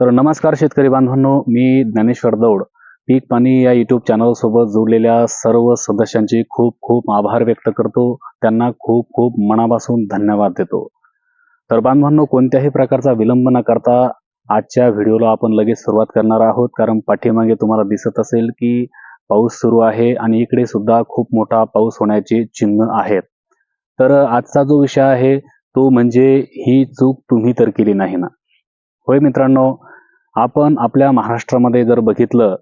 तर नमस्कार शेतकरी बांधवांनो मी ज्ञानेश्वर दौड. पीक पाणी या युट्यूब चॅनल सोबत जोडलेल्या सर्व सदस्यांचे खूप खूप आभार व्यक्त करतो. त्यांना खूप खूप मनापासून धन्यवाद देतो. तर बांधवांनो कोणत्याही प्रकारचा विलंब न करता आजच्या व्हिडिओला आपण लगेच सुरुवात करणार आहोत. कारण पाठीमागे तुम्हाला दिसत असेल की पाऊस सुरू आहे आणि इकडे सुद्धा खूप मोठा पाऊस होण्याचे चिन्ह आहेत. तर आजचा जो विषय आहे तो म्हणजे ही चूक तुम्ही तर केली नाही ना? होय मित्रांनो आपण आपल्या महाराष्ट्रामध्ये जर बघितलं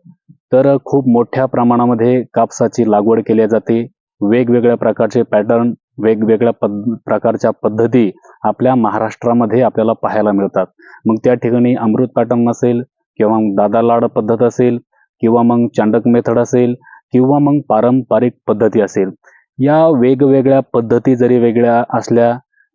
तर खूप मोठ्या प्रमाणामध्ये कापसाची लागवड केली जाते. वेगवेगळ्या प्रकारचे पॅटर्न वेगवेगळ्या पद प्रकारच्या पद्धती आपल्या महाराष्ट्रामध्ये आपल्याला पाहायला मिळतात. मग त्या ठिकाणी अमृत पॅटर्न असेल किंवा मग दादा लाड पद्धत असेल किंवा मग चांडक मेथड असेल किंवा मग पारंपरिक पद्धती असेल. या वेगवेगळ्या पद्धती जरी वेगळ्या असल्या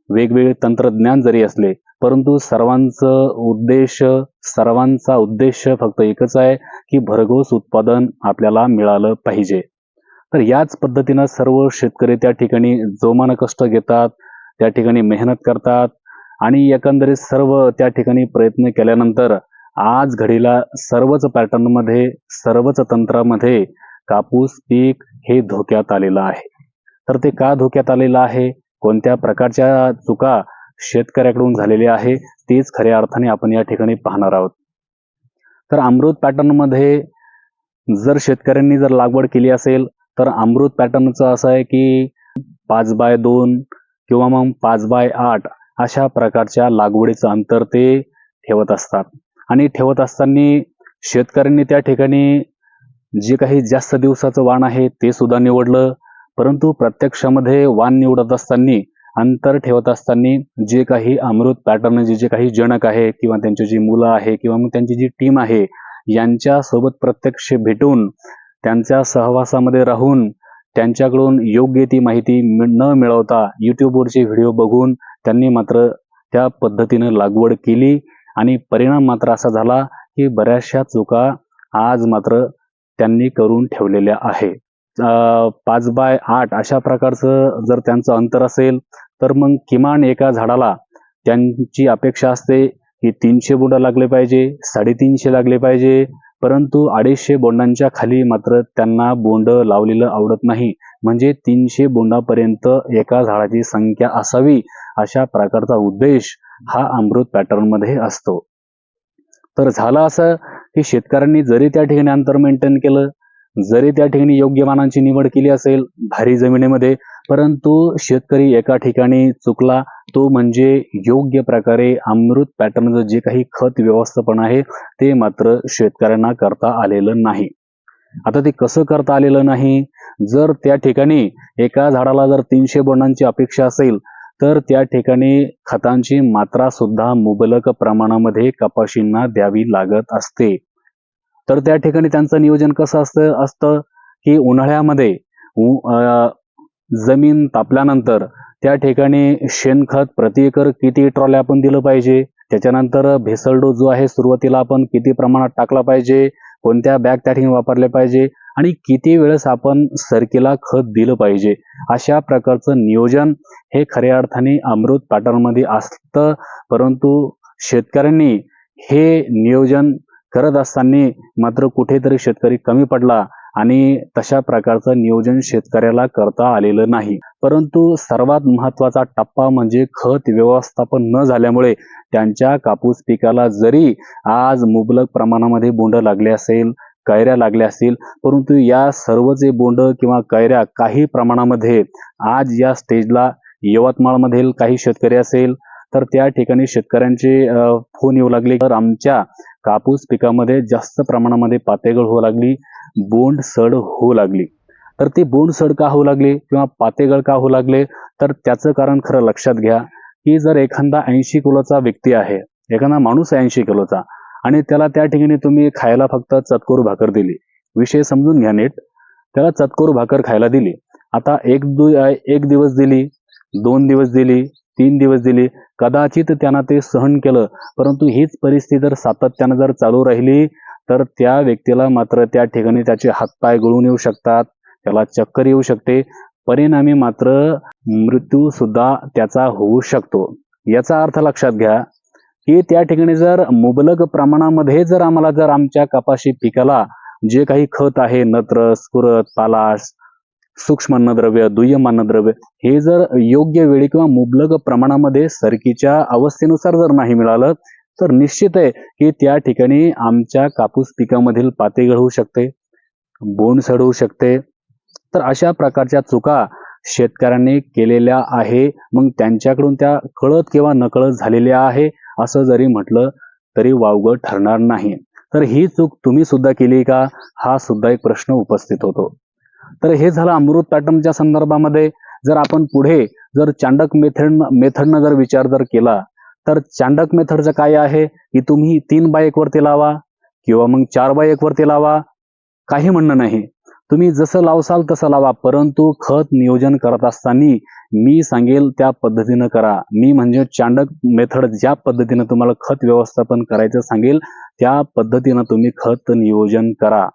वेगवेगळे तंत्रज्ञान जरी असले परंतु सर्वांचं उद्देश सर्वांचा उद्देश फक्त एकच आहे की भरघोस उत्पादन आपल्याला मिळालं पाहिजे. तर याच पद्धतीनं सर्व शेतकरी त्या ठिकाणी जोमानं कष्ट घेतात त्या ठिकाणी मेहनत करतात आणि एकंदरीत सर्व त्या ठिकाणी प्रयत्न केल्यानंतर आज घडीला सर्वच पॅटर्नमध्ये सर्वच तंत्रामध्ये कापूस पीक हे धोक्यात आलेलं आहे. तर ते का धोक्यात आलेलं आहे? कोणत्या प्रकारच्या चुका शेतकऱ्याकडून झालेले आहे तेच खऱ्या अर्थाने आपण या ठिकाणी पाहणार आहोत. तर अमृत पॅटर्नमध्ये जर शेतकऱ्यांनी जर लागवड केली असेल तर अमृत पॅटर्नचं असं आहे की पाच बाय दोन किंवा मग पाच बाय आठ अशा प्रकारच्या लागवडीचं अंतर ते ठेवत असतात. आणि ठेवत असताना शेतकऱ्यांनी त्या ठिकाणी जे काही जास्त दिवसाचं वाण आहे ते सुद्धा निवडलं परंतु प्रत्यक्षामध्ये वाण निवडत असताना अंतर ठेवत असताना जे काही अमृत पॅटर्न जे जे काही जनक आहे किंवा त्यांची जी मुलं आहे किंवा मग त्यांची जी टीम आहे यांच्या सोबत प्रत्यक्ष भेटून त्यांच्या सहवासामध्ये राहून त्यांच्याकडून योग्य ती माहिती न मिळवता युट्यूबवरचे व्हिडिओ बघून त्यांनी मात्र त्या पद्धतीनं लागवड केली. आणि परिणाम मात्र असा झाला की बऱ्याचशा चुका आज मात्र त्यांनी करून ठेवलेल्या आहे. पाच बाय आठ अशा प्रकारचं जर त्यांचं अंतर असेल तर मग किमान एका झाडाला त्यांची अपेक्षा असते की तीनशे बोंड लागले पाहिजे साडेतीनशे लागले पाहिजे. परंतु अडीचशे बोंडांच्या खाली मात्र त्यांना बोंड लावलेलं आवडत नाही. म्हणजे तीनशे बोंडापर्यंत एका झाडाची संख्या असावी अशा प्रकारचा उद्देश हा अमृत पॅटर्नमध्ये असतो. तर झालं असं की शेतकऱ्यांनी जरी त्या ठिकाणी अंतर मेंटेन केलं जरी त्या ठिकाणी योग्य मानांची निवड केली असेल भारी जमिनीमध्ये परंतु शेतकरी एका ठिकाणी चुकला तो म्हणजे योग्य प्रकारे अमृत पॅटर्नचं जे काही खत व्यवस्थापन आहे ते मात्र शेतकऱ्यांना करता आलेलं नाही. आता ते कसं करता आलेलं नाही? जर त्या ठिकाणी एका झाडाला जर तीनशे बोंडांची अपेक्षा असेल तर त्या ठिकाणी खतांची मात्रा सुद्धा मुबलक प्रमाणामध्ये कपाशींना द्यावी लागत असते. तर त्या ठिकाणी त्यांचं नियोजन कसं असतं असतं की उन्हाळ्यामध्ये जमीन तापल्यानंतर त्या ठिकाणी शेणखत प्रति एकर किती ट्रॉल्या आपण दिलं पाहिजे? त्याच्यानंतर भेसळ डोस जो आहे सुरुवातीला आपण किती प्रमाणात टाकला पाहिजे? कोणत्या बॅग त्या ठिकाणी वापरल्या पाहिजे? आणि किती वेळेस आपण सरकीला खत दिलं पाहिजे? अशा प्रकारचं नियोजन हे खऱ्या अर्थाने अमृत पॅटर्नमध्ये असतं. परंतु शेतकऱ्यांनी हे नियोजन करत असताना मात्र कुठेतरी शेतकरी कमी पडला. आणि तशा प्रकारचं नियोजन शेतकऱ्याला करता आलेलं नाही. परंतु सर्वात महत्त्वाचा टप्पा म्हणजे खत व्यवस्थापन न झाल्यामुळे त्यांच्या कापूस पिकाला जरी आज मुबलक प्रमाणामध्ये बोंड लागले असेल कैऱ्या लागल्या असतील परंतु या सर्व जे बोंड किंवा कैऱ्या काही प्रमाणामध्ये आज या स्टेजला यवतमाळमधील काही शेतकरी असेल तर त्या ठिकाणी शेतकऱ्यांचे फोन येऊ लागले. तर आमच्या कापूस पिकामध्ये जास्त प्रमाणामध्ये पातेगळ होऊ लागली. बोंड सड होऊ लागली. तर ती बोंड सड का होऊ लागली किंवा पातेगळ का होऊ लागले? तर त्याचं कारण खरं लक्षात घ्या की जर एखादा ऐंशी किलोचा व्यक्ती आहे एखादा माणूस ऐंशी किलोचा आणि त्याला त्या ठिकाणी तुम्ही खायला फक्त चतकोर भाकर दिली. विषय समजून घ्या नीट. त्याला चतकोर भाकर खायला दिली. आता एक दु एक दिवस दिली दोन दिवस दिली तीन दिवस दिली कदाचित त्यांना ते सहन केलं परंतु हीच परिस्थिती जर सातत्यानं जर चालू राहिली तर त्या व्यक्तीला मात्र त्या ठिकाणी त्याचे हातपाय गळून येऊ शकतात त्याला चक्कर येऊ शकते. परिणामी मात्र मृत्यू सुद्धा त्याचा होऊ शकतो. याचा अर्थ लक्षात घ्या की त्या ठिकाणी जर मुबलक प्रमाणामध्ये जर आम्हाला जर आमच्या कपाशी पिकाला जे काही खत आहे नत्र स्फुरत पालाश सूक्ष्म अन्नद्रव्य दुय्यम अन्नद्रव्य हे जर योग्य वेळी किंवा मुबलक प्रमाणामध्ये सरकीच्या अवस्थेनुसार जर नाही मिळालं तर निश्चित आहे की त्या ठिकाणी आमच्या कापूस पिकामधील पातेगळ होऊ शकते बोंड सडवू शकते. तर अशा प्रकारच्या चुका शेतकऱ्यांनी केलेल्या आहे. मग त्यांच्याकडून त्या कळत किंवा नकळत झालेल्या आहे असं जरी म्हटलं तरी वावगं ठरणार नाही. तर ही चूक तुम्ही सुद्धा केली का? हा सुद्धा एक प्रश्न उपस्थित होतो. तर हे झालं अमृत पॅटर्नच्या संदर्भामध्ये. जर आपण पुढे जर चांडक मेथड मेथडनं जर विचार जर केला तर चांडक मेथडचं काय आहे? की तुम्ही तीन बाय एक वरती लावा किंवा मग चार बाय एक वरती लावा. काही म्हणणं नाही. तुम्ही जसं लावसाल तसं लावा परंतु खत नियोजन करत असताना मी सांगेल त्या पद्धतीनं करा. मी म्हणजे चांडक मेथड ज्या पद्धतीनं तुम्हाला खत व्यवस्थापन करायचं सांगेल त्या पद्धतीनं तुम्ही खत नियोजन करा.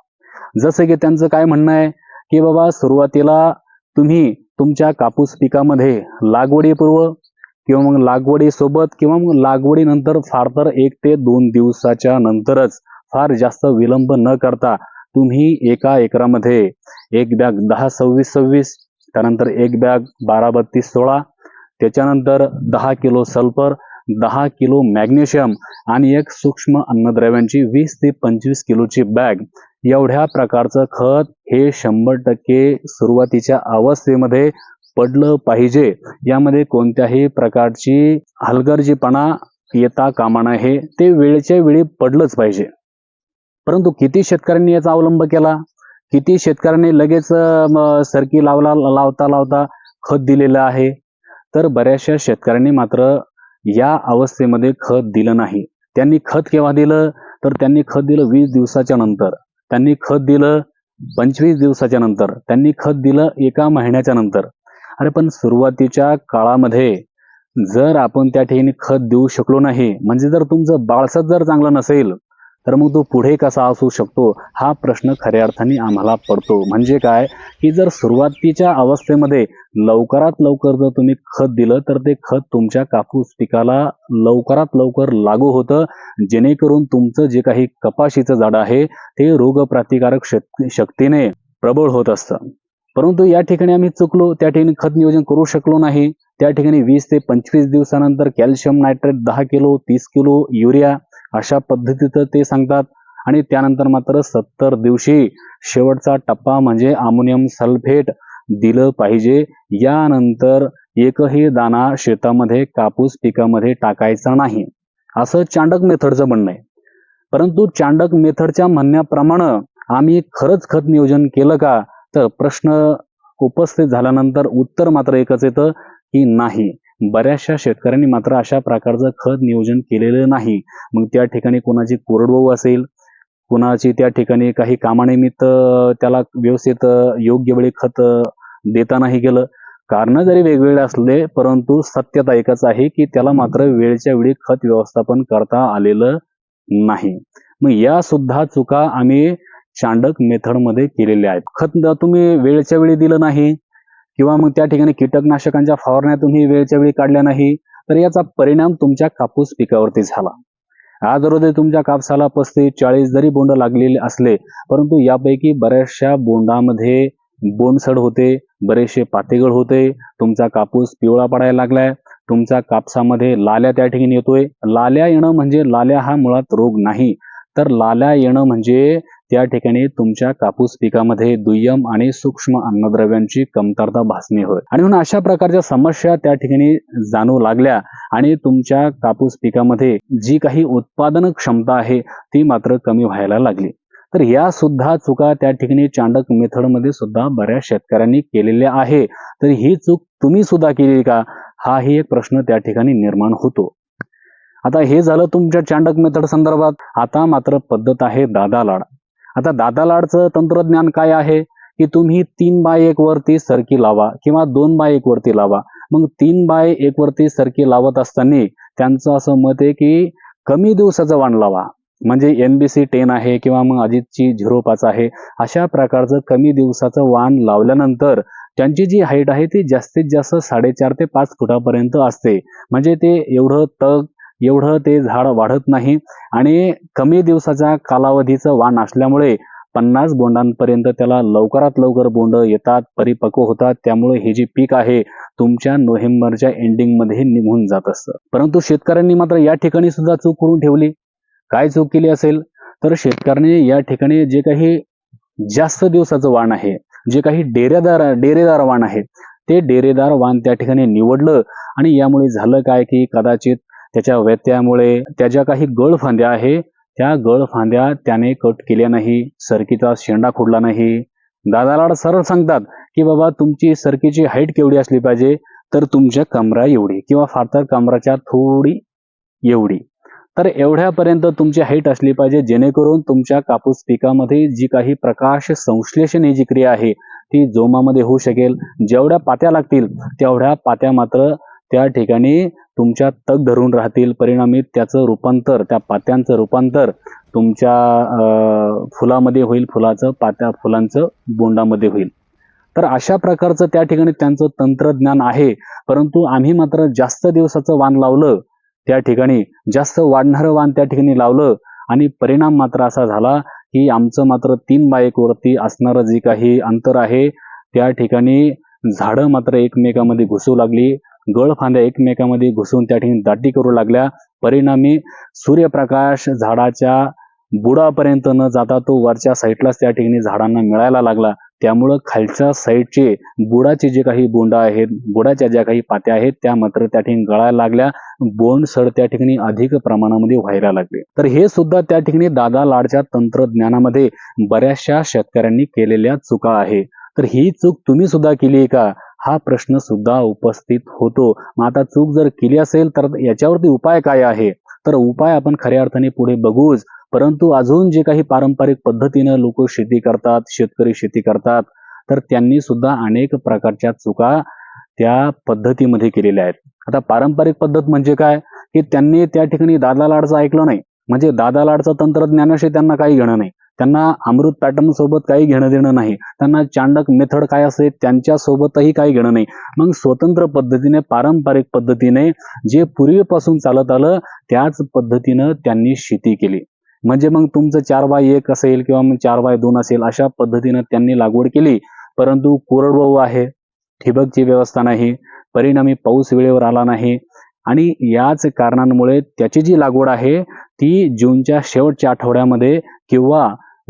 जसं की त्यांचं काय म्हणणं आहे की बाबा सुरुवातीला तुम्ही तुमच्या कापूस पिकामध्ये लागवडीपूर्व किंवा मग लागवडी सोबत किंवा मग लागवडीनंतर फार तर एक ते दोन दिवसाच्या नंतरच फार जास्त विलंब न करता तुम्ही एका एकरामध्ये एक बॅग दहा सव्वीस सव्वीस त्यानंतर एक बॅग बारा बत्तीस सोळा त्याच्यानंतर दहा किलो सल्फर दहा किलो मॅग्नेशियम आणि एक सूक्ष्म अन्नद्रव्यांची वीस ते पंचवीस किलोची बॅग. एवढ्या प्रकारचं खत हे शंभर टक्के सुरुवातीच्या अवस्थेमध्ये पडलं पाहिजे. यामध्ये कोणत्याही प्रकारची हलगर्जीपणा येता कामा नये. ते वेळच्या वेळी पडलंच पाहिजे. परंतु किती शेतकऱ्यांनी याचा अवलंब केला? किती शेतकऱ्यांनी लगेच सरकी लावला लावता लावता खत दिलेलं आहे? तर बऱ्याचशा शेतकऱ्यांनी मात्र या अवस्थेमध्ये खत दिलं नाही. त्यांनी खत केव्हा दिलं? तर त्यांनी खत दिलं वीस दिवसाच्या नंतर. त्यांनी खत दिलं पंचवीस दिवसाच्या नंतर. त्यांनी खत दिलं एका महिन्याच्या नंतर. अरे पण सुरुवातीच्या काळामध्ये जर आपण त्या ठिकाणी खत देऊ शकलो नाही म्हणजे जर तुमचं बाळसत जर चांगलं नसेल तर मग तो पुढे कसा असू शकतो? हा प्रश्न खऱ्या अर्थाने आम्हाला पडतो. म्हणजे काय? की जर सुरुवातीच्या अवस्थेमध्ये लवकरात लवकर जर तुम्ही खत दिलं तर ते खत तुमच्या कापूस पिकाला लवकरात लवकर लागू होतं. जेणेकरून तुमचं जे काही कपाशीचं झाड आहे ते रोगप्रतिकारक शक्तीने प्रबळ होत असतं. परंतु या ठिकाणी आम्ही चुकलो त्या ठिकाणी खत नियोजन करू शकलो नाही. त्या ठिकाणी वीस ते पंचवीस दिवसानंतर कॅल्शियम नायट्रेट दहा किलो तीस किलो युरिया अशा पद्धतीचं ते सांगतात. आणि त्यानंतर मात्र सत्तर दिवशी शेवटचा टप्पा म्हणजे अमोनियम सल्फेट दिलं पाहिजे. यानंतर एकही दाना शेतामध्ये कापूस पिकामध्ये टाकायचा नाही. असं चांडक मेथडचं म्हणणं आहे. परंतु चांडक मेथडच्या म्हणण्याप्रमाणे आम्ही खरंच खत नियोजन केलं का? तर प्रश्न उपस्थित झाल्यानंतर उत्तर मात्र एकच येतं की नाही. बऱ्याचशा शेतकऱ्यांनी मात्र अशा प्रकारचं खत नियोजन केलेलं नाही. मग त्या ठिकाणी कोणाची कोरडवाहू असेल कुणाची त्या ठिकाणी काही कामानिमित्त त्याला व्यवस्थित योग्य वेळी खत देता नाही गेलं. कारण जरी वेगवेगळे असले परंतु सत्यता एकच आहे की त्याला मात्र वेळच्या वेळी खत व्यवस्थापन करता आलेलं नाही. मग या सुद्धा चुका आम्ही चांडक मेथडमध्ये केलेले आहेत. खत तुम्ही वेळच्या वेळी दिलं नाही किंवा मग त्या ठिकाणी कीटकनाशकांच्या फवारण्या तुम्ही वेळच्या वेळी काढल्या नाही तर याचा परिणाम तुमच्या कापूस पिकावरती झाला. आज रोजी तुमच्या कापसाला पस्तीस चाळीस जरी बोंड लागलेले असले परंतु यापैकी बऱ्याचशा बोंडामध्ये बोंडसड होते बरेचसे पातेगळ होते तुमचा कापूस पिवळा पडायला लागलाय तुमच्या कापसामध्ये लाल्या त्या ठिकाणी येतोय. लाल्या येणं म्हणजे लाल्या हा मुळात रोग नाही. तर लाल्या येणं म्हणजे त्या ठिकाणी तुमच्या कापूस पिकामध्ये दुय्यम आणि सूक्ष्म अन्नद्रव्यांची कमतरता भासणे होय. आणि म्हणून अशा प्रकारच्या समस्या त्या ठिकाणी जाणू लागल्या आणि तुमच्या कापूस पिकामध्ये जी काही उत्पादन क्षमता आहे ती मात्र कमी व्हायला लागली. तर या सुद्धा चुका त्या ठिकाणी चांडक मेथडमध्ये सुद्धा बऱ्याच शेतकऱ्यांनी केलेल्या आहे. तर ही चूक तुम्ही सुद्धा केली का? हाही एक प्रश्न त्या ठिकाणी निर्माण होतो. आता हे झालं तुमच्या चांडक मेथड संदर्भात. आता मात्र पद्धत आहे दादा लाड. आता दादा लाडचं तंत्रज्ञान काय आहे? की तुम्ही तीन बाय एक वरती सरकी लावा किंवा दोन बाय एक वरती लावा. मग तीन बाय एक वरती सरकी लावत असताना त्यांचं असं मत आहे की कमी दिवसाचं वाण लावा. म्हणजे एन बी सी टेन आहे किंवा मग अजितची झिरो पाच आहे अशा प्रकारचं कमी दिवसाचं वाण लावल्यानंतर त्यांची जी हाईट आहे ती जास्तीत जास्त साडेचार ते पाच फुटापर्यंत असते. म्हणजे ते एवढं तग एवढं ते झाड वाढत नाही. आणि कमी दिवसाच्या कालावधीचं वाण असल्यामुळे पन्नास बोंडांपर्यंत त्याला लवकरात लवकर बोंड येतात परिपक्व होतात. त्यामुळे हे जे पीक आहे तुमच्या नोव्हेंबरच्या एंडिंगमध्ये निघून जात असतं. परंतु शेतकऱ्यांनी मात्र या ठिकाणी सुद्धा चूक करून ठेवली. काय चूक केली असेल? तर शेतकऱ्याने या ठिकाणी जे काही जास्त दिवसाचं वाण आहे जे काही डेरेदार डेरेदार वाण आहे ते डेरेदार वाण त्या ठिकाणी निवडलं. आणि यामुळे झालं काय की कदाचित त्याच्या व्यत्ययामुळे त्याच्या काही गळफांद्या आहे त्या गळफांद्या त्याने कट केल्या नाही सरकीचा शेंडा खोडला नाही. दादालाड सरळ सांगतात की बाबा तुमची सरकीची हाईट केवढी असली पाहिजे तर तुमच्या कमरा एवढी किंवा फार तर कमराच्या थोडी एवढी. तर एवढ्यापर्यंत तुमची हाईट असली पाहिजे जेणेकरून तुमच्या कापूस पिकामध्ये जी काही प्रकाश संश्लेषण ही जी क्रिया आहे ती जोमामध्ये होऊ शकेल. जेवढ्या पात्या लागतील तेवढ्या पात्या मात्र त्या ठिकाणी तुमच्या तग धरून राहतील. परिणामी त्याचं रूपांतर त्या पात्यांचं रूपांतर तुमच्या फुलामध्ये होईल. फुलाचं पात्या फुलांचं बोंडामध्ये होईल. तर अशा प्रकारचं त्या ठिकाणी त्यांचं तंत्रज्ञान आहे. परंतु आम्ही मात्र जास्त दिवसाचं वाण लावलं त्या ठिकाणी जास्त वाढणारं वाण त्या ठिकाणी लावलं आणि परिणाम मात्र असा झाला की आमचं मात्र तीन बायकवरती असणारं जे काही अंतर आहे त्या ठिकाणी झाडं मात्र एकमेकामध्ये घुसू लागली. गळफांद्या एकमेकामध्ये घुसून त्या ठिकाणी दाटी करू लागल्या. परिणामी सूर्यप्रकाश झाडाच्या बुडापर्यंत न जाता तो वरच्या साईडलाच त्या ठिकाणी झाडांना मिळायला लागला. त्यामुळं खालच्या साईडचे बुडाचे जे काही बोंड आहेत बुडाच्या ज्या काही पात्या आहेत त्या मात्र त्या ठिकाणी गळायला लागल्या. बोंड सड त्या ठिकाणी अधिक प्रमाणामध्ये व्हायला लागले. तर हे सुद्धा त्या ठिकाणी दादा लाडच्या तंत्रज्ञानामध्ये बऱ्याचशा शेतकऱ्यांनी केलेल्या चुका आहे. तर ही चूक तुम्ही सुद्धा केली का? हा प्रश्न सुद्धा उपस्थित होतो. मग आता चूक जर केली असेल तर याच्यावरती उपाय काय आहे? तर उपाय आपण खऱ्या अर्थाने पुढे बघूच. परंतु अजून जे काही पारंपरिक पद्धतीनं लोक शेती करतात शेतकरी शेती करतात तर त्यांनी सुद्धा अनेक प्रकारच्या चुका त्या पद्धतीमध्ये केलेल्या आहेत. आता पारंपरिक पद्धत म्हणजे काय? की त्यांनी त्या ठिकाणी दादा लाडचं ऐकलं नाही. म्हणजे दादा लाडचं तंत्रज्ञानाशी त्यांना काही घेणं नाही. त्यांना अमृत पॅटर्न सोबत काही घेणं देणं नाही. त्यांना चांडक मेथड काय असेल त्यांच्या सोबतही काही घेणं नाही. मग स्वतंत्र पद्धतीने पारंपरिक पद्धतीने जे पूर्वीपासून चालत आलं त्याच पद्धतीनं त्यांनी शेती केली. म्हणजे मग तुमचं चार बाय एक असेल किंवा मग चार बाय दोन असेल अशा पद्धतीनं त्यांनी लागवड केली. परंतु कोरडवाहू आहे ठिबकची व्यवस्था नाही परिणामी पाऊस वेळेवर आला नाही. आणि याच कारणांमुळे त्याची जी लागवड आहे ती जूनच्या शेवटच्या आठवड्यामध्ये किंवा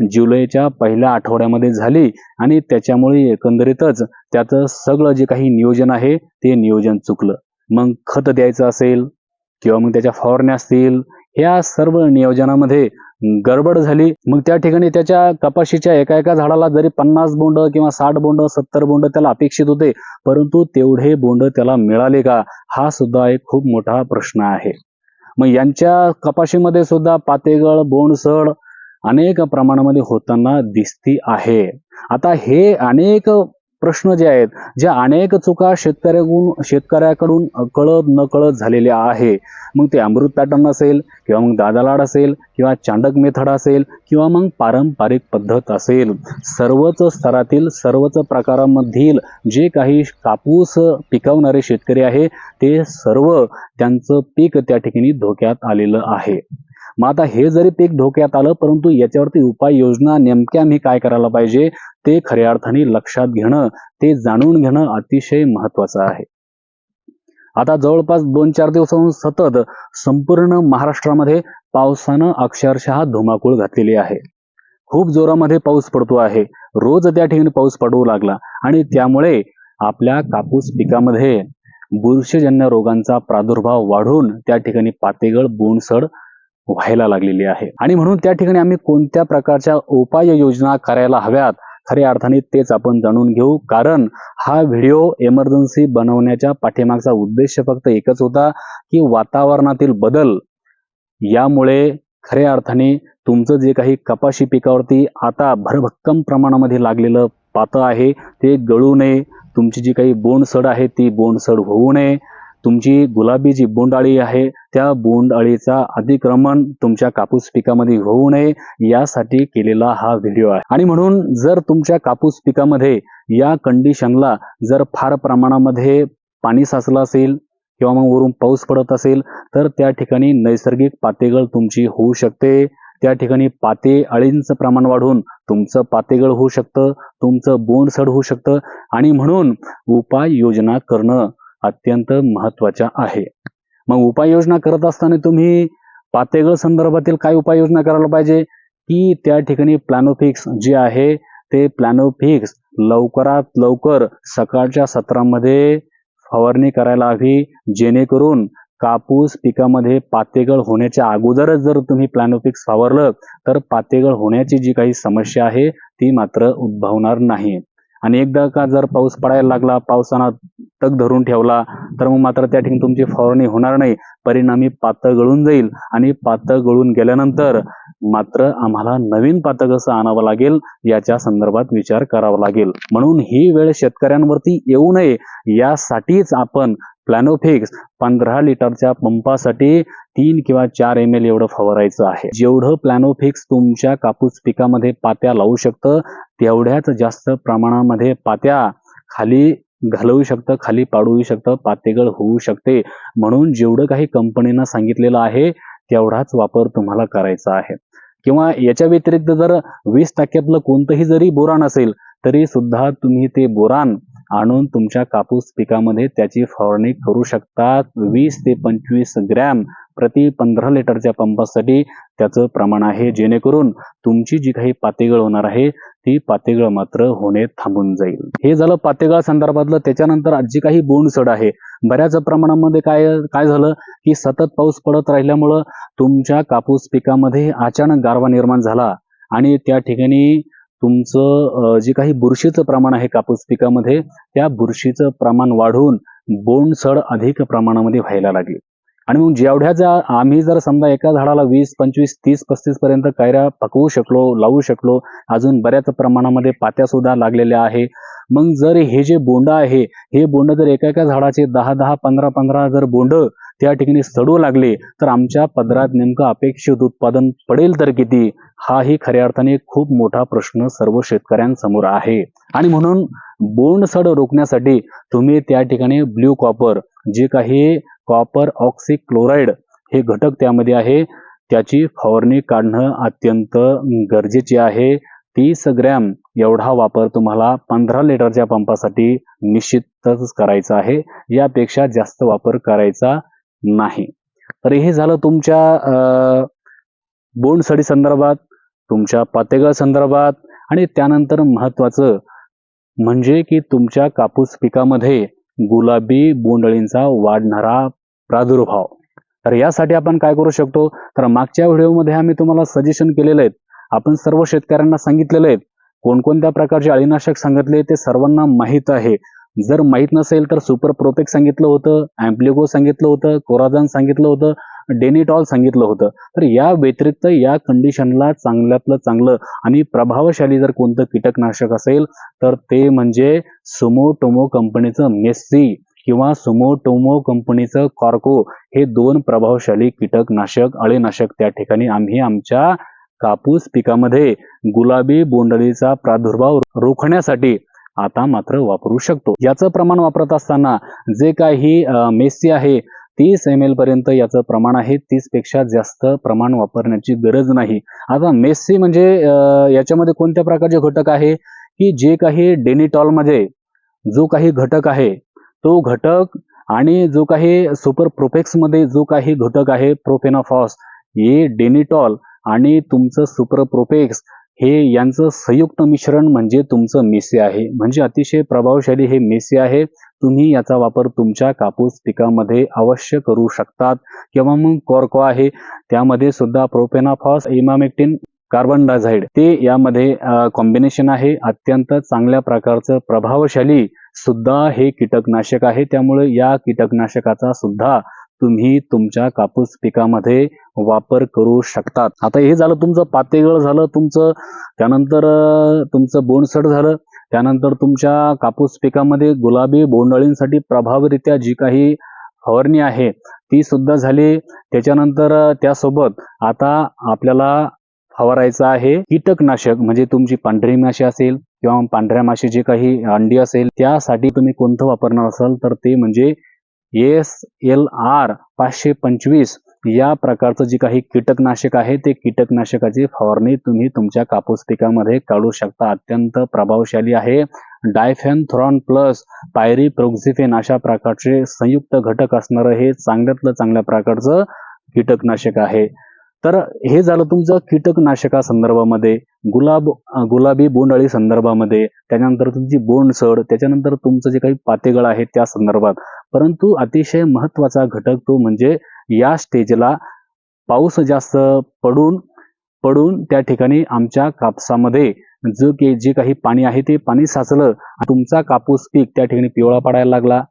जुलैच्या पहिल्या आठवड्यामध्ये झाली आणि त्याच्यामुळे एकंदरीतच त्याचं सगळं जे काही नियोजन आहे ते नियोजन चुकलं. मग खत द्यायचं असेल किंवा मग त्याच्या फवारण्या असतील ह्या सर्व नियोजनामध्ये गडबड झाली. मग त्या ठिकाणी त्याच्या कपाशीच्या एका एका झाडाला जरी पन्नास बोंड किंवा साठ बोंड सत्तर बोंड त्याला अपेक्षित होते परंतु तेवढे बोंड त्याला मिळाले का? हा सुद्धा एक खूप मोठा प्रश्न आहे. मग यांच्या कपाशीमध्ये सुद्धा पातेगळ बोंडसड अनेक प्रमाणामध्ये होताना दिसती आहे. आता हे अनेक प्रश्न जे आहेत ज्या अनेक चुका शेतकऱ्याकडून शेतकऱ्याकडून कळत न कळत झालेल्या आहे. मग ते अमृत पॅटर्न असेल किंवा मग दादालाड असेल किंवा चांडक मेथड असेल किंवा मग पारंपरिक पद्धत असेल. सर्वच स्तरातील सर्वच प्रकारामधील जे काही कापूस पिकवणारे शेतकरी आहे ते सर्व त्यांचं पीक त्या ठिकाणी धोक्यात आलेलं आहे. मग आता हे जरी पीक धोक्यात आलं परंतु याच्यावरती उपाययोजना नेमक्या मी काय करायला पाहिजे ते खऱ्या अर्थाने लक्षात घेणं ते जाणून घेणं अतिशय महत्वाचं आहे. आता जवळपास दोन चार दिवसाहून सतत संपूर्ण महाराष्ट्रामध्ये पावसानं अक्षरशः धुमाकूळ घातलेली आहे. खूप जोरामध्ये पाऊस पडतो आहे. रोज त्या ठिकाणी पाऊस पडू लागला आणि त्यामुळे आपल्या कापूस पिकामध्ये बुरशीजन्य रोगांचा प्रादुर्भाव वाढून त्या ठिकाणी पातेगळ बोंडसड व्हायला लागलेली आहे. आणि म्हणून त्या ठिकाणी आम्ही कोणत्या प्रकारच्या उपाययोजना करायला हव्यात खऱ्या अर्थाने तेच आपण जाणून घेऊ. कारण हा व्हिडिओ एमर्जन्सी बनवण्याच्या पाठीमागचा उद्देश फक्त एकच होता की वातावरणातील बदल यामुळे खऱ्या अर्थाने तुमचं जे काही कपाशी पिकावरती आता भरभक्कम प्रमाणामध्ये लागलेलं पातं आहे ते गळू नये. तुमची जी काही बोंडसड आहे ती बोंडसड होऊ नये. तुमची गुलाबी जी बोंडाळी आहे त्या बोंडाळीचा अतिक्रमण तुमच्या कापूस पिकामध्ये होऊ नये यासाठी केलेला हा व्हिडिओ आहे. आणि म्हणून जर तुमच्या कापूस पिकामध्ये या कंडिशनला जर फार प्रमाणामध्ये पाणी साचलं असेल किंवा मग वरून पाऊस पडत असेल तर त्या ठिकाणी नैसर्गिक पातेगळ तुमची होऊ शकते. त्या ठिकाणी पाते अळींचं प्रमाण वाढून तुमचं पातेगळ होऊ शकतं तुमचं बोंडसड होऊ शकतं. आणि म्हणून उपाययोजना करणं अत्यंत महत्त्वाच्या आहे. मग उपाययोजना करत असताना तुम्ही पातेगळ संदर्भातील काय उपाययोजना करायला पाहिजे? की त्या ठिकाणी प्लॅनोफिक्स जे आहे ते प्लॅनोफिक्स लवकरात लवकर सकाळच्या सत्रामध्ये फवारणी करायला हवी जेणेकरून कापूस पिकामध्ये पातेगळ होण्याच्या अगोदरच जर तुम्ही प्लॅनोफिक्स फावरलं तर पातेगळ होण्याची जी काही समस्या आहे ती मात्र उद्भवणार नाही. आणि एकदा का जर पाऊस पडायला लागला पावसानं तग धरून ठेवला तर मग मात्र त्या ठिकाणी तुमची फवारणी होणार नाही. परिणामी पातळ गळून जाईल आणि पातळ गळून गेल्यानंतर मात्र आम्हाला नवीन पातळ कसं आणावं लागेल याच्या संदर्भात विचार करावा लागेल. म्हणून ही वेळ शेतकऱ्यांवरती येऊ नये. यासाठीच आपण प्लॅनोफिक्स पंधरा लिटरच्या पंपासाठी तीन किंवा चार एम एल एवढं फवारायचं आहे. जेवढं प्लॅनोफिक्स तुमच्या कापूस पिकामध्ये पात्या लावू शकतं तेवढ्याच जास्त प्रमाणामध्ये पात्या खाली घालवू शकतं खाली पाडू शकतं पातेगळ होऊ शकते. म्हणून जेवढं काही कंपनीनं सांगितलेलं आहे तेवढाच वापर तुम्हाला करायचा आहे. किंवा याच्या व्यतिरिक्त जर वीस टक्क्यातलं कोणतंही जरी बोरान असेल तरी सुद्धा तुम्ही ते बोरान आणून तुमच्या कापूस पिकामध्ये त्याची फवारणी करू शकतात. वीस ते पंचवीस ग्रॅम प्रति पंधरा लिटरच्या पंपासाठी त्याचं प्रमाण आहे. जेणेकरून तुमची जी काही पातेगळ होणार आहे ती पातेगळ मात्र होणे थांबून जाईल. हे झालं पातेगळ संदर्भातलं. त्याच्यानंतर जी काही बोंडसड आहे. बऱ्याच प्रमाणामध्ये काय काय झालं की सतत पाऊस पडत राहिल्यामुळं तुमच्या कापूस पिकामध्ये अचानक गारवा निर्माण झाला आणि त्या ठिकाणी तुमचं जे काही बुरशीचं प्रमाण आहे कापूस पिकामध्ये त्या बुरशीचं प्रमाण वाढून बोंडसड अधिक प्रमाणामध्ये व्हायला लागली. आणि मग जेवढ्या ज्या आम्ही जर समजा एका झाडाला वीस पंचवीस तीस पस्तीस पर्यंत कैऱ्या पकवू शकलो लावू शकलो अजून बऱ्याच प्रमाणामध्ये पात्या सुद्धा लागलेल्या आहे. मग जर हे जे बोंड आहे हे बोंड जर एका एका झाडाचे दहा दहा पंधरा पंधरा जर बोंड त्या ठिकाणी सडू लागले तर आमच्या पदरात नेमकं अपेक्षित उत्पादन पडेल तर किती? हाही खऱ्या अर्थाने खूप मोठा प्रश्न सर्व शेतकऱ्यांसमोर आहे. आणि म्हणून बोंड सड रोखण्यासाठी तुम्ही त्या ठिकाणी ब्ल्यू कॉपर जे काही कॉपर ऑक्सी क्लोराईड हे घटक त्यामध्ये आहे त्याची फवारणी काढणं अत्यंत गरजेचे आहे. तीस ग्रॅम एवढा वापर तुम्हाला पंधरा लिटरच्या पंपासाठी निश्चितच करायचा आहे. यापेक्षा जास्त वापर करायचा नाही. तर हे झालं तुमच्या बोंडसडी संदर्भात तुमच्या पातेगळ संदर्भात आणि त्यानंतर महत्वाचं म्हणजे की तुमच्या कापूस पिकामध्ये गुलाबी बोंडळींचा वाढणारा प्रादुर्भाव. तर यासाठी आपण काय करू शकतो? तर मागच्या व्हिडिओमध्ये आम्ही तुम्हाला सजेशन केलेले आहेत. आपण सर्व शेतकऱ्यांना सांगितलेले आहेत. कोणकोणत्या प्रकारचे अळीनाशक सांगितले ते सर्वांना माहीत आहे. जर माहीत नसेल तर सुपर प्रोपेक सांगितलं होतं अँप्लिगो सांगितलं होतं कोराझान सांगितलं होतं डेनिटॉल सांगितलं होतं. तर या व्यतिरिक्त या कंडिशनला चांगल्यातलं चांगलं आणि प्रभावशाली जर कोणतं कीटकनाशक असेल तर ते म्हणजे सुमो टोमो कंपनीचं मेस्सी किंवा सुमो टोमो कंपनीचं कॉर्को हे दोन प्रभावशाली कीटकनाशक अळेनाशक त्या ठिकाणी आम्ही आमच्या कापूस पिकामध्ये गुलाबी बोंडळीचा प्रादुर्भाव रोखण्यासाठी आता मात्र वापरू शकतो. याचं प्रमाण वापरत असताना जे काही मेस्सी आहे तीस एम एल पर्यंत याचं प्रमाण आहे. तीसपेक्षा जास्त प्रमाण वापरण्याची गरज नाही. आता मेस्सी म्हणजे याच्यामध्ये कोणत्या प्रकारचे घटक आहे? की जे काही डेनिटॉलमध्ये जो काही घटक आहे तो घटक आणि जो काही सुपर प्रोपेक्समध्ये जो काही घटक आहे प्रोफेनाफॉस हे डेनिटॉल आणि तुमचं सुपर प्रोपेक्स हे यांचं संयुक्त मिश्रण म्हणजे तुमचं मेसी आहे. म्हणजे अतिशय प्रभावशाली हे मेसी आहे. तुम्ही याचा वापर तुमच्या कापूस पिकामध्ये अवश्य करू शकतात. किंवा मग कॉर्को आहे. त्यामध्ये सुद्धा प्रोपेनाफॉस इमामेक्टिन कार्बन डायझाईड ते यामध्ये कॉम्बिनेशन आहे. अत्यंत चांगल्या प्रकारचं प्रभावशाली सुद्धा हे कीटकनाशक आहे. त्यामुळे या कीटकनाशकाचा सुद्धा तुम्ही तुमच्या कापूस पिकामध्ये वापर करू शकतात. आता हे झालं तुमचं पातेगळ झालं तुमचं त्यानंतर तुमचं बोंडसड झालं त्यानंतर तुमच्या कापूस पिकामध्ये गुलाबी बोंडअळींसाठी प्रभावीरित्या जी काही फवारणी आहे ती सुद्धा झाली. त्याच्यानंतर त्यासोबत आता आपल्याला फवारायचं आहे कीटकनाशक म्हणजे तुमची पांढरी माशी असेल किंवा पांढऱ्या माशी जे काही अंडी असेल त्यासाठी तुम्ही कोणतं वापरणार असाल तर ते म्हणजे एस एल आर पाचशे पंचवीस या प्रकारचं जे काही कीटकनाशक आहे ते कीटकनाशकाची फवारणी तुम्ही तुमच्या कापूस पिकामध्ये काढू शकता. अत्यंत प्रभावशाली आहे. डायफेनथ्रॉन प्लस पायरी प्रोक्झिफेन अशा प्रकारचे संयुक्त घटक असणारं हे चांगल्यातलं चांगल्या प्रकारचं कीटकनाशक आहे. तर हे झालं तुमचं कीटकनाशका संदर्भामध्ये गुलाब गुलाबी बोंडअळी संदर्भामध्ये त्याच्यानंतर तुमची बोंडसड त्याच्यानंतर तुमचं जे काही पातेगळ आहे त्या संदर्भात. परंतु अतिशय महत्त्वाचा घटक तो म्हणजे या स्टेजला पाऊस जास्त पडून पडून त्या ठिकाणी आमच्या कापसामध्ये जो की जे काही पाणी आहे ते पाणी साचलं. तुमचा कापूस पीक त्या ठिकाणी पिवळा पडायला लागला.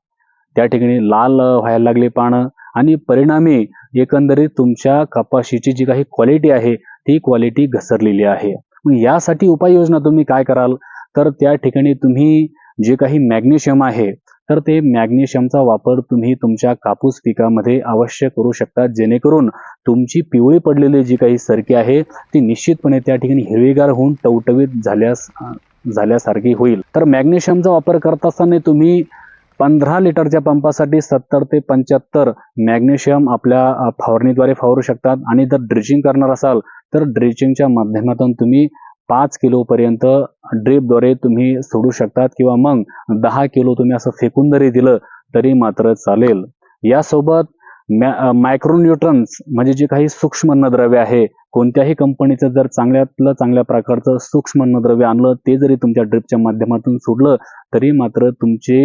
त्या ठिकाणी लाल व्हायला लागले पानं आणि परिणामी एकंदरीत तुमच्या कपाशीची जी काही क्वालिटी आहे ती क्वालिटी घसरलेली आहे. मग यासाठी उपाययोजना तुम्ही काय कराल? तर त्या ठिकाणी तुम्ही जे काही मॅग्नेशियम आहे तर ते मॅग्नेशियमचा वापर तुम्ही तुमच्या कापूस पिकामध्ये अवश्य करू शकता जेणेकरून तुमची पिवळी पडलेली जी काही सरकी आहे ती निश्चितपणे त्या ठिकाणी हिरवीगार होऊन टवटवीत झाल्यास झाल्यासारखी होईल. तर मॅग्नेशियमचा वापर करत असताना तुम्ही पंधरा लिटरच्या पंपासाठी सत्तर ते पंच्याहत्तर मॅग्नेशियम आपल्या फवारणीद्वारे फवारू शकतात. आणि जर ड्रिचिंग करणार असाल तर ड्रिचिंगच्या माध्यमातून तुम्ही पाच किलोपर्यंत ड्रीपद्वारे तुम्ही सोडू शकतात किंवा मग दहा किलो तुम्ही असं फेकून जरी दिलं तरी मात्र चालेल. यासोबत मॅ मायक्रोन्यूट्रन्स म्हणजे जे काही सूक्ष्म अन्नद्रव्य आहे कोणत्याही कंपनीचं जर चांगल्यातलं चांगल्या प्रकारचं सूक्ष्म अन्नद्रव्य आणलं ते जरी तुमच्या ड्रिपच्या माध्यमातून सोडलं तरी मात्र तुमचे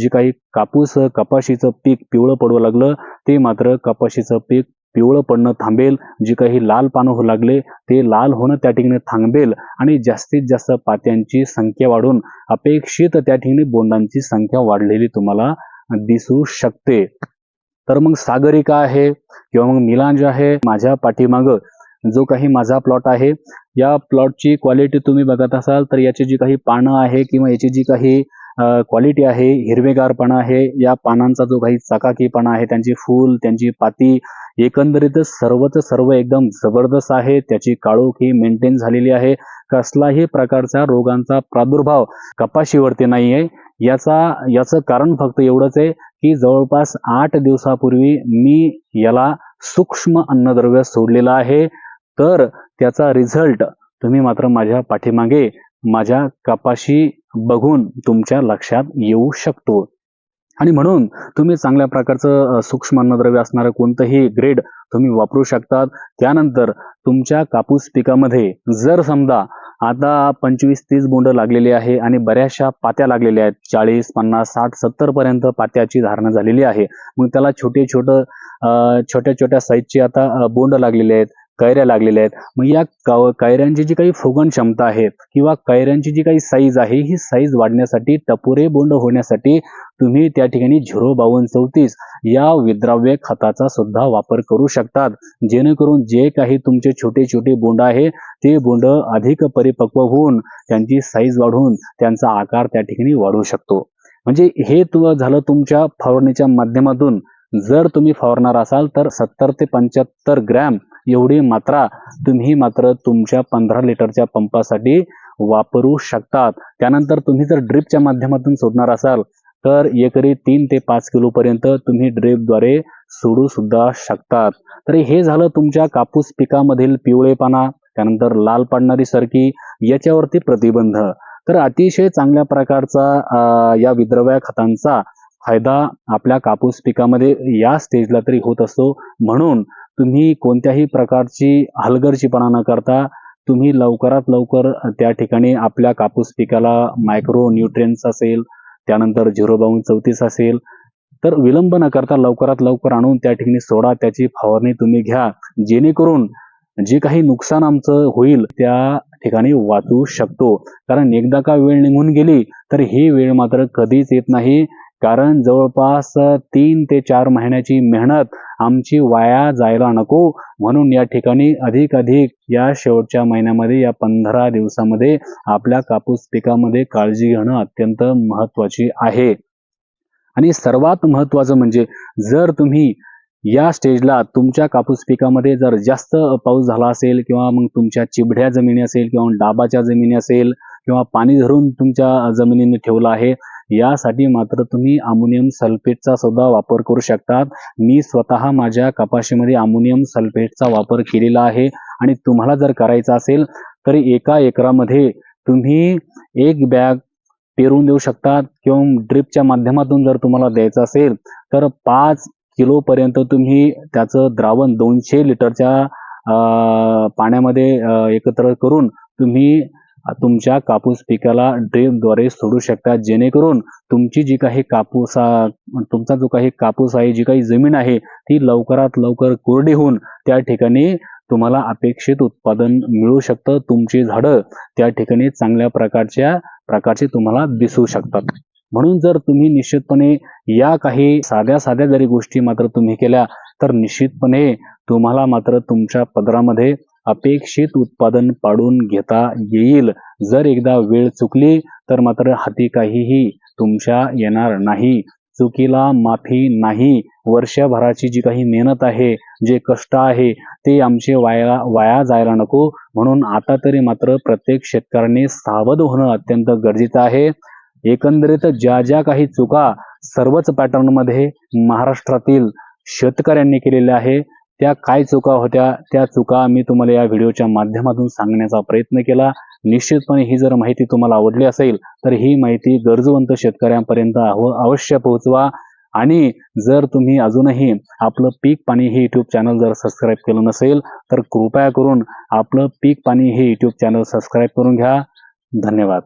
जे काही कापूस कपाशीचं पीक पिवळं पडू लागलं ते मात्र कपाशीचं पीक पिवळं पडणं थांबेल जी काही लाल पानं होऊ लागले ते लाल होणं त्या ठिकाणी थांबेल आणि जास्तीत जास्त पात्यांची संख्या वाढून अपेक्षित त्या ठिकाणी बोंडांची संख्या वाढलेली तुम्हाला दिसू शकते. तर मग सागरिका आहे किंवा मग मिलांज आहे माझ्या पाठीमागं जो काही माझा प्लॉट आहे या प्लॉटची क्वालिटी तुम्ही बघत असाल तर याची जी काही पानं आहे किंवा याची जी काही क्वालिटी आहे हिरवेगारपणा आहे या पानांचा जो काही चकाकीपणा आहे त्यांची फूल त्यांची पाती एकंदरीतच सर्वच सर्व एकदम जबरदस्त आहे. त्याची काळोखी मेंटेन झालेली आहे. कसलाही प्रकारचा रोगांचा प्रादुर्भाव कपाशीवरती नाही आहे याचा याचं कारण फक्त एवढंच आहे की जवळपास आठ दिवसापूर्वी मी याला सूक्ष्म अन्नद्रव्य सोडलेलं आहे. तर त्याचा रिझल्ट तुम्ही मात्र माझ्या पाठीमागे माझ्या कपाशी बघून तुमच्या लक्षात येऊ शकतो. आणि म्हणून तुम्ही चांगल्या प्रकारचं सूक्ष्म अन्नद्रव्य असणारं कोणतंही ग्रेड तुम्ही वापरू शकतात. त्यानंतर तुमच्या कापूस पिकामध्ये जर समजा आता पंचवीस तीस बोंड लागलेली आहे आणि बऱ्याचशा पात्या लागलेल्या आहेत चाळीस पन्नास साठ सत्तर पर्यंत पात्याची धारणा झालेली आहे. मग त्याला छोटे छोटं छोट्या छोट्या साईजची आता बोंड लागलेले आहेत. कैऱ्या लागलेल्या आहेत. मग या कैऱ्यांची जी काही फुगण क्षमता आहे किंवा कैऱ्यांची जी काही साईज आहे ही साईज वाढण्यासाठी टपोरे बोंड होण्यासाठी तुम्ही त्या ठिकाणी झिरो बावन्न चौतीस या विद्राव्य खताचा सुद्धा वापर करू शकतात. जेणेकरून जे काही तुमचे छोटे छोटे बोंड आहे ते बोंड अधिक परिपक्व होऊन त्यांची साईज वाढून त्यांचा आकार त्या ठिकाणी वाढू शकतो. म्हणजे हे तु झालं तुमच्या फवारणीच्या माध्यमातून. जर तुम्ही फवारणार असाल तर सत्तर ते पंच्याहत्तर ग्रॅम एवढी मात्रा तुम्ही मात्र तुमच्या पंधरा लिटरच्या पंपासाठी वापरू शकतात. त्यानंतर तुम्ही जर ड्रिपच्या माध्यमातून सोडणार असाल तर एकरी तीन ते पाच किलोपर्यंत तुम्ही ड्रिपद्वारे सोडू सुद्धा शकतात. तर हे झालं तुमच्या कापूस पिकामधील पिवळेपणा त्यानंतर लाल पाडणारी सरकी याच्यावरती प्रतिबंध. तर अतिशय चांगल्या प्रकारचा या विद्रव्य खतांचा फायदा आपल्या कापूस पिकामध्ये या स्टेजला तरी होत असतो. म्हणून तुम्ही कोणत्याही प्रकारची हलगर्जीपणा न करता तुम्ही लवकरात लवकर त्या ठिकाणी आपल्या कापूस पिकाला मायक्रो न्यूट्रियन्स असेल त्यानंतर झिरो बाऊन चौतीस असेल तर विलंब न करता लवकरात लवकर आणून त्या ठिकाणी सोडा त्याची फवारणी तुम्ही घ्या जेणेकरून जे काही नुकसान आमचं होईल त्या ठिकाणी वाचू शकतो. कारण एकदा का वेळ निघून गेली तर ही वेळ मात्र कधीच येत नाही. कारण जवळपास तीन ते चार महिन्याची मेहनत आमची वाया जायला नको म्हणून या ठिकाणी अधिक अधिक या शेवटच्या महिन्यामध्ये या पंधरा दिवसामध्ये आपल्या कापूस पिकामध्ये काळजी घेणं अत्यंत महत्वाची आहे. आणि सर्वात महत्वाचं म्हणजे जर तुम्ही या स्टेजला तुमच्या कापूस पिकामध्ये जर जास्त पाऊस झाला असेल किंवा मग तुमच्या चिबड्या जमिनी असेल किंवा डाबाच्या जमिनी असेल किंवा पाणी धरून तुमच्या जमिनीने ठेवलं आहे यासाठी मात्र तुम्ही अमोनियम सल्फेटचा सुद्धा वापर करू शकतात. मी स्वतः माझ्या कपाशीमध्ये अमोनियम सल्फेटचा वापर केलेला आहे आणि तुम्हाला जर करायचा असेल तर एका एकरामध्ये तुम्ही एक बॅग पेरून देऊ शकतात किंवा ड्रिपच्या माध्यमातून जर तुम्हाला द्यायचं असेल तर पाच किलोपर्यंत तुम्ही त्याचं द्रावण दोनशे लिटरच्या पाण्यामध्ये एकत्र करून तुम्ही तुमच्या कापूस पिकाला ड्रिपद्वारे सोडू शकता. जेणेकरून तुमची जी काही कापूस तुमचा जो काही कापूस आहे जी काही जमीन आहे ती लवकरात लवकर कोरडी होऊन त्या ठिकाणी तुम्हाला अपेक्षित उत्पादन मिळू शकतं. तुमची झाडं त्या ठिकाणी चांगल्या प्रकारच्या प्रकारचे तुम्हाला दिसू शकतात. म्हणून जर तुम्ही निश्चितपणे या काही साध्या साध्या जरी गोष्टी मात्र तुम्ही केल्या तर निश्चितपणे तुम्हाला मात्र तुमच्या पदरामध्ये अपेक्षित उत्पादन पाडून घेता येईल. जर एकदा वेळ चुकली तर मात्र हाती काहीही तुमच्या येणार नाही. चुकीला माफी नाही. वर्षभराची जी काही मेहनत आहे जे कष्ट आहे ते आमचे वाया वाया जायला नको. म्हणून आता तरी मात्र प्रत्येक शेतकऱ्याने सावध होणं अत्यंत गरजेचं आहे. एकंदरीत ज्या ज्या काही चुका सर्वच पॅटर्नमध्ये महाराष्ट्रातील शेतकऱ्यांनी केलेल्या आहे त्या काय चुका होत्या त्या चुका मी तुम्हाला या व्हिडिओच्या माध्यमातून सांगण्याचा प्रयत्न केला. निश्चितपणे ही जर माहिती तुम्हाला आवडली असेल तर ही माहिती गरजवंत शेतकऱ्यांपर्यंत अव- अवश्य पोहोचवा. आणि जर तुम्ही अजूनही आपलं पीक पाणी हे यूट्यूब चॅनल जर सबस्क्राईब केलं नसेल तर कृपया करून आपलं पीक पाणी हे यूट्यूब चॅनल सबस्क्राईब करून घ्या. धन्यवाद.